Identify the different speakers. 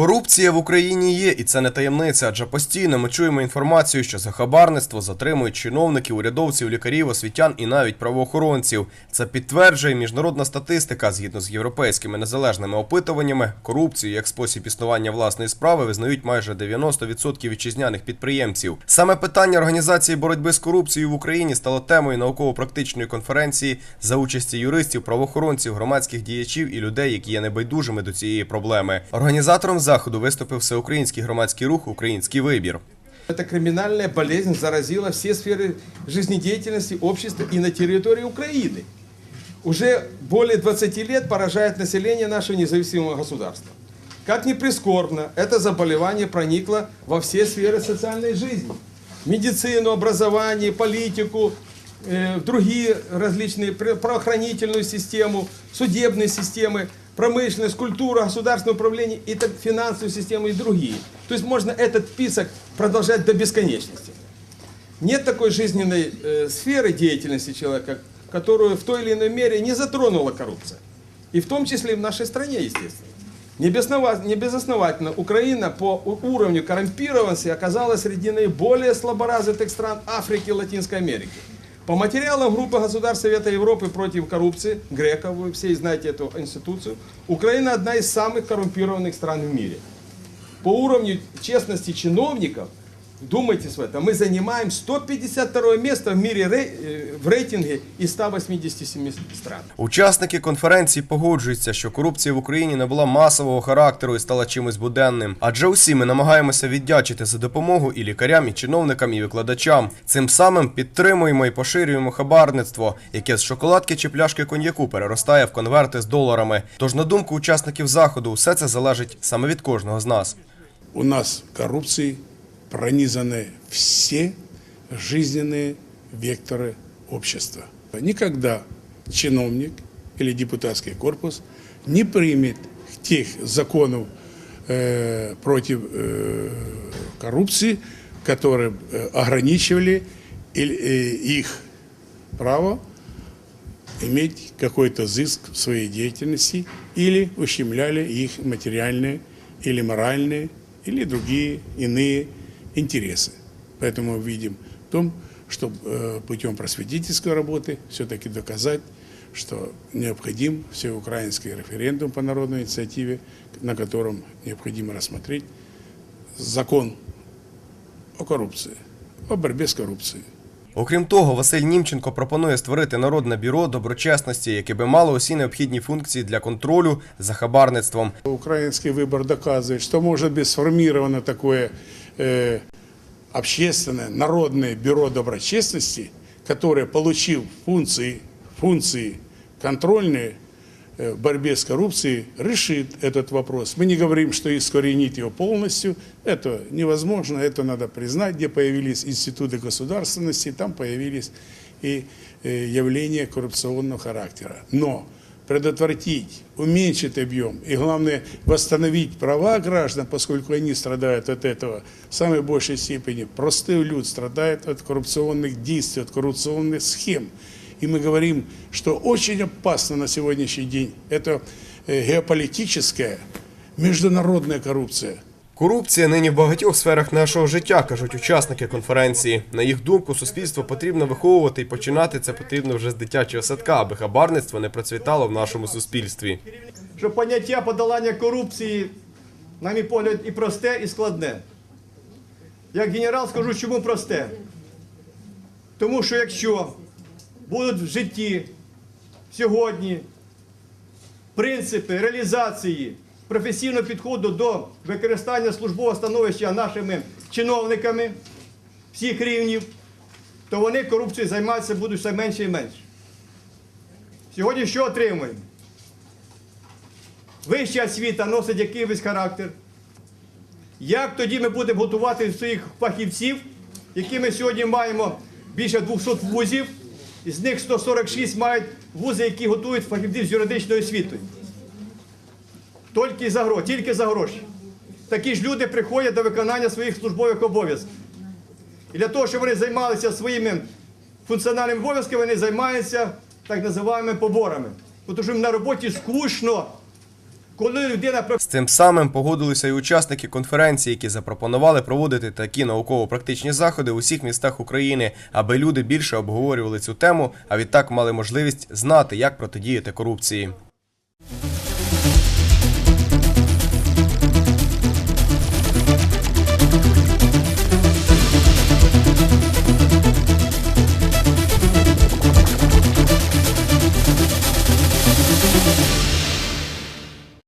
Speaker 1: Корупція в Україні є, і це не таємниця, адже постійно ми чуємо інформацію, що за хабарництво затримують чиновників, урядовців, лікарів, освітян і навіть правоохоронців. Це підтверджує міжнародна статистика. Згідно з європейськими незалежними опитуваннями, корупцію як спосіб існування власної справи визнають майже 90% вітчизняних підприємців. Саме питання організації боротьби з корупцією в Україні стало темою науково-практичної конференції за участі юристів, правоохоронців, громадських діячів і людей, які є небайдужими до цієї проблеми. Організатором заходу виступив всеукраїнський громадський рух Український вибір.
Speaker 2: Эта криминальная болезнь заразила все сферы жизнедеятельности общества и на территории Украины. Уже более 20 лет поражает население нашего независимого государства. Как ни прискорбно, это заболевание проникло во все сферы социальной жизни. Медицину, образование, политику, э, другие различные, пр- правоохранительную систему, судебные системы, промышленность, культура, государственное управление, и так, финансовую систему и другие. То есть можно этот список продолжать до бесконечности. Нет такой жизненной э, сферы деятельности человека, которую в той или иной мере не затронула коррупция. И в том числе и в нашей стране, естественно. Не, безоснова- не безосновательно Украина по уровню коррумпированности оказалась среди наиболее слаборазвитых стран Африки и Латинской Америки. По материалам группы государств Совета Европы против коррупции, Грека, вы все знаете эту институцию, Украина одна из самых коррумпированных стран в мире. По уровню честности чиновников, думайтесь в этом, мы занимаем 152 место в мире рей- э, в рейтинге из 187 стран.
Speaker 1: Учасники конференції погоджуються, що корупція в Україні набула масового характеру і стала чимось буденним. Адже усі ми намагаємося віддячити за допомогу і лікарям, і чиновникам, і викладачам. Цим самим підтримуємо і поширюємо хабарництво, яке з шоколадки чи пляшки коньяку переростає в конверти з доларами. Тож, на думку учасників заходу, все це залежить саме від кожного з нас.
Speaker 3: у нас коррупцией Пронизаны все жизненные векторы общества. Никогда чиновник или депутатский корпус не примет тех законов э, против э, коррупции, которые э, ограничивали э, их право иметь какой-то зыск в своей деятельности или ущемляли их материальные или моральные или другие иные интересы. Поэтому мы видим в том, что э, путем просветительской работы все-таки доказать, что необходим всеукраинский референдум по народной инициативе, на котором необходимо рассмотреть закон о коррупции, о борьбе с коррупцией.
Speaker 1: Окрім того, Василь Німченко пропонує створити народне бюро доброчесності, яке би мало усі необхідні функції для контролю за хабарництвом.
Speaker 3: Украинский выбор доказывает, что может быть сформировано такое э, общественное народное бюро доброчестности, которое, получив функции, функции контрольные э, в борьбе с коррупцией, решит этот вопрос. Мы не говорим, что искоренить его полностью. Это невозможно, это надо признать, где появились институты государственности, там появились и э, явления коррупционного характера. Но предотвратить, уменьшить объем и, главное, восстановить права граждан, поскольку они страдают от этого в самой большей степени. Простой люд страдает от коррупционных действий, от коррупционных схем. И мы говорим, что очень опасно на сегодняшний день это э, геополитическая, международная коррупция –
Speaker 1: Корупція нині в багатьох сферах нашого життя, кажуть учасники конференції. На їх думку, суспільство потрібно виховувати і починати це потрібно вже з дитячого садка, аби хабарництво не процвітало в нашому суспільстві.
Speaker 4: що поняття подолання корупції, на мій погляд, і просте, і складне. Як генерал скажу, чому просте. Тому що якщо будуть в житті сьогодні принципи реалізації професійного підходу до використання службового становища нашими чиновниками всіх рівнів, то вони корупцією займатися будуть все менше і менше. Сьогодні що отримуємо? Вища освіта носить який весь характер. Як тоді ми будемо готувати своїх фахівців, які ми сьогодні маємо більше 200 вузів, із них 146 мають вузи, які готують фахівців з юридичною освітою. Тільки за гроші, тільки за гроші. Такі ж люди приходять до виконання своїх службових обов'язків. І для того, щоб вони займалися своїми функціональними обов'язками, вони займаються так називаємо поборами. Тому що їм на роботі скучно. коли людина
Speaker 1: З цим самим погодилися і учасники конференції, які запропонували проводити такі науково-практичні заходи у всіх містах України, аби люди більше обговорювали цю тему, а відтак мали можливість знати, як протидіяти корупції.